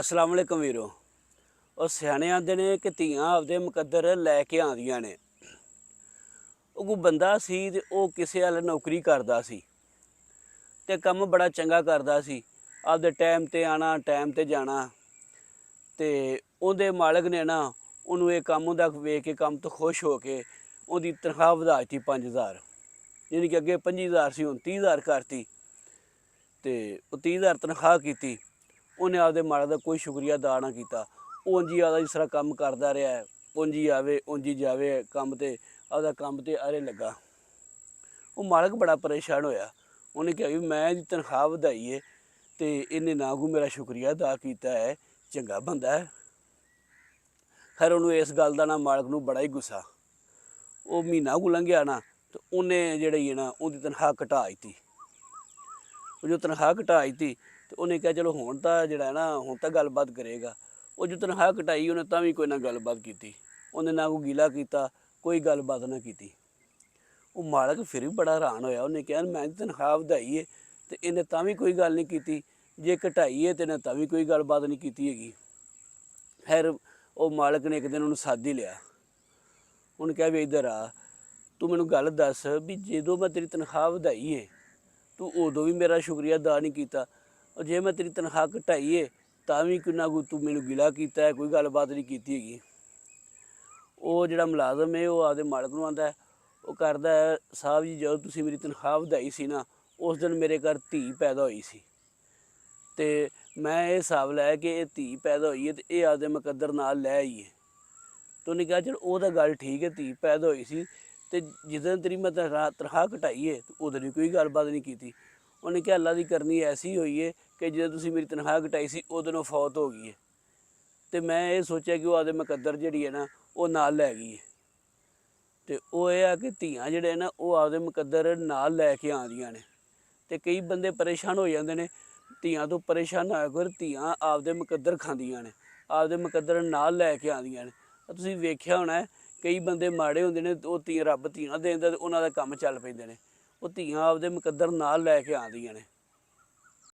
ਅਸਲਾਮ ਅਲੈਕਮ ਵੀਰੋ। ਉਹ ਸਿਆਣੇ ਆਂਦੇ ਨੇ ਕਿ ਧੀਆਂ ਆਪਦੇ ਮੁਕੱਦਰ ਲੈ ਕੇ ਆਉਂਦੀਆਂ ਨੇ। ਉਹ ਕੋਈ ਬੰਦਾ ਸੀ ਤੇ ਉਹ ਕਿਸੇ ਵਾਲ ਨੌਕਰੀ ਕਰਦਾ ਸੀ ਤੇ ਕੰਮ ਬੜਾ ਚੰਗਾ ਕਰਦਾ ਸੀ। ਆਪਦੇ ਟਾਈਮ ਤੇ ਆਣਾ ਟਾਈਮ ਤੇ ਜਾਣਾ ਤੇ ਉਹਦੇ ਮਾਲਕ ਨੇ ਨਾ ਉਹਨੂੰ ਇਹ ਕੰਮ ਉਹਦਾ ਵੇਖ ਕੇ ਕੰਮ ਤੋਂ ਖੁਸ਼ ਹੋ ਕੇ ਉਹਦੀ ਤਨਖਾਹ ਵਧਾ ਦਿੱਤੀ 5000 ਯਾਨੀ ਕਿ ਅੱਗੇ 25000 ਸੀ, ਹੁਣ 30000 ਕਰਤੀ ਤੇ ਉਹ 30000 ਤਨਖਾਹ ਕੀਤੀ। ਉਹਨੇ ਆਪਦੇ ਮਾਲਕ ਦਾ ਕੋਈ ਸ਼ੁਕਰੀਆ ਅਦਾ ਨਾ ਕੀਤਾ। ਉਂਝ ਹੀ ਆਦਾ ਜਿਸ ਤਰ੍ਹਾਂ ਕੰਮ ਕਰਦਾ ਰਿਹਾ ਹੈ, ਆਵੇ ਉਂਝ ਜਾਵੇ ਕੰਮ ਤੇ ਆਪਦਾ ਕੰਮ ਤੇ ਅਰੇ ਲੱਗਾ। ਉਹ ਮਾਲਕ ਬੜਾ ਪਰੇਸ਼ਾਨ ਹੋਇਆ। ਉਹਨੇ ਕਿਹਾ ਵੀ ਮੈਂ ਇਹਦੀ ਤਨਖਾਹ ਵਧਾਈ ਏ ਤੇ ਇਹਨੇ ਨਾ ਕੋ ਮੇਰਾ ਸ਼ੁਕਰੀਆ ਅਦਾ ਕੀਤਾ ਹੈ ਚੰਗਾ ਬੰਦਾ ਹੈ। ਖੈਰ ਉਹਨੂੰ ਇਸ ਗੱਲ ਦਾ ਨਾ ਮਾਲਕ ਨੂੰ ਬੜਾ ਹੀ ਗੁੱਸਾ। ਉਹ ਮਹੀਨਾ ਕੁ ਲੰਘਿਆ ਨਾ ਤੇ ਉਹਨੇ ਜਿਹੜੀ ਹੈ ਨਾ ਉਹਦੀ ਤਨਖਾਹ ਘਟਾ ਦਿੱਤੀ। ਉਹ ਜੋ ਤਨਖਾਹ ਘਟਾ ਦਿੱਤੀ ਤੇ ਉਹਨੇ ਕਿਹਾ, ਚਲੋ ਹੁਣ ਤਾਂ ਜਿਹੜਾ ਹੈ ਨਾ, ਹੁਣ ਤਾਂ ਗੱਲਬਾਤ ਕਰੇਗਾ। ਉਹ ਜੋ ਤਨਖਾਹ ਘਟਾਈ ਉਹਨੇ ਤਾਂ ਵੀ ਕੋਈ ਨਾ ਗੱਲਬਾਤ ਕੀਤੀ। ਉਹਨੇ ਨਾ ਕੋਈ ਗੀਲਾ ਕੀਤਾ, ਕੋਈ ਗੱਲਬਾਤ ਨਾ ਕੀਤੀ। ਉਹ ਮਾਲਕ ਫਿਰ ਵੀ ਬੜਾ ਹੈਰਾਨ ਹੋਇਆ। ਉਹਨੇ ਕਿਹਾ, ਮੈਂ ਤਨਖਾਹ ਵਧਾਈ ਏ ਤੇ ਇਹਨੇ ਤਾਂ ਵੀ ਕੋਈ ਗੱਲ ਨਹੀਂ ਕੀਤੀ। ਜੇ ਘਟਾਈ ਏ ਤੇ ਇਹਨੇ ਤਾਂ ਵੀ ਕੋਈ ਗੱਲਬਾਤ ਨਹੀਂ ਕੀਤੀ ਹੈਗੀ। ਫਿਰ ਉਹ ਮਾਲਕ ਨੇ ਇੱਕ ਦਿਨ ਉਹਨੂੰ ਸਾਧ ਹੀ ਲਿਆ। ਉਹਨੇ ਕਿਹਾ, ਵੀ ਇੱਧਰ ਆ, ਤੂੰ ਮੈਨੂੰ ਗੱਲ ਦੱਸ ਵੀ ਜਦੋਂ ਮੈਂ ਤੇਰੀ ਤਨਖਾਹ ਵਧਾਈ ਏ, ਤੂੰ ਉਦੋਂ ਵੀ ਮੇਰਾ ਸ਼ੁਕਰੀਆ ਅਦਾ ਨਹੀਂ ਕੀਤਾ। ਔਰ ਜੇ ਮੈਂ ਤੇਰੀ ਤਨਖਾਹ ਘਟਾਈਏ, ਤਾਂ ਵੀ ਕਿੰਨਾ ਕੋ ਤੂੰ ਮੈਨੂੰ ਗਿਲਾ ਕੀਤਾ ਹੈ, ਕੋਈ ਗੱਲਬਾਤ ਨਹੀਂ ਕੀਤੀ ਹੈਗੀ। ਉਹ ਜਿਹੜਾ ਮੁਲਾਜ਼ਮ ਹੈ, ਉਹ ਆਪਦੇ ਮਾਲਕ ਨੂੰ ਆਂਦਾ ਉਹ ਕਰਦਾ ਹੈ, ਸਾਹਿਬ ਜੀ, ਜਦੋਂ ਤੁਸੀਂ ਮੇਰੀ ਤਨਖਾਹ ਵਧਾਈ ਸੀ ਨਾ, ਉਸ ਦਿਨ ਮੇਰੇ ਘਰ ਧੀ ਪੈਦਾ ਹੋਈ ਸੀ। ਤੇ ਮੈਂ ਇਹ ਹਿਸਾਬ ਲਾਇਆ ਕਿ ਇਹ ਧੀ ਪੈਦਾ ਹੋਈ ਹੈ ਤੇ ਇਹ ਆਪਦੇ ਮੁਕੱਦਰ ਨਾਲ ਲੈ ਆਈਏ। ਤੇ ਉਹਨੇ ਕਿਹਾ, ਚਲ, ਉਹ ਤਾਂ ਗੱਲ ਠੀਕ ਹੈ, ਧੀ ਪੈਦਾ ਹੋਈ ਸੀ ਤੇ ਦਿਨ ਤੇਰੀ ਮੈਂ ਤਨਖਾਹ ਤਨਖਾਹ ਘਟਾਈ ਹੈ ਤੇ ਉਦੋਂ ਵੀ ਕੋਈ ਗੱਲਬਾਤ ਨਹੀਂ ਕੀਤੀ। ਉਹਨੇ ਕਿਹਾ, ਅੱਲਾ ਦੀ ਕਰਨੀ ਐਸੀ ਹੋਈ ਹੈ ਕਿ ਜਦੋਂ ਤੁਸੀਂ ਮੇਰੀ ਤਨਖਾਹ ਘਟਾਈ ਸੀ ਉਦੋਂ ਉਹ ਫੌਤ ਹੋ ਗਈ ਹੈ ਤੇ ਮੈਂ ਇਹ ਸੋਚਿਆ ਕਿ ਉਹ ਆਪਦੇ ਮੁਕੱਦਰ ਜਿਹੜੀ ਹੈ ਨਾ, ਉਹ ਨਾਲ ਲੈ ਗਈ ਹੈ ਤੇ ਉਹ ਇਹ ਆ ਕਿ ਧੀਆਂ ਜਿਹੜੇ ਨਾ, ਉਹ ਆਪਦੇ ਮੁਕੱਦਰ ਨਾਲ ਲੈ ਕੇ ਆਉਂਦੀਆਂ ਨੇ। ਤੇ ਕਈ ਬੰਦੇ ਪਰੇਸ਼ਾਨ ਹੋ ਜਾਂਦੇ ਨੇ। ਧੀਆਂ ਤੋਂ ਪਰੇਸ਼ਾਨ ਹੋਇਆ ਕਰ, ਧੀਆਂ ਆਪਦੇ ਮੁਕੱਦਰ ਖਾਂਦੀਆਂ ਨੇ, ਆਪਦੇ ਮੁਕੱਦਰ ਨਾਲ ਲੈ ਕੇ ਆਉਂਦੀਆਂ ਨੇ। ਤੁਸੀਂ ਵੇਖਿਆ ਹੋਣਾ, ਕਈ ਬੰਦੇ ਮਾੜੇ ਹੁੰਦੇ ਨੇ, ਉਹ ਧੀ ਰੱਬ ਧੀਆਂ ਦੇ ਦਿੰਦਾ ਤੇ ਉਹਨਾਂ ਦਾ ਕੰਮ ਚੱਲ ਪੈਂਦੇ ਨੇ। ਉਹ ਧੀਆਂ ਆਪਦੇ ਮੁਕੱਦਰ ਨਾਲ ਲੈ ਕੇ ਆਉਂਦੀਆਂ ਨੇ।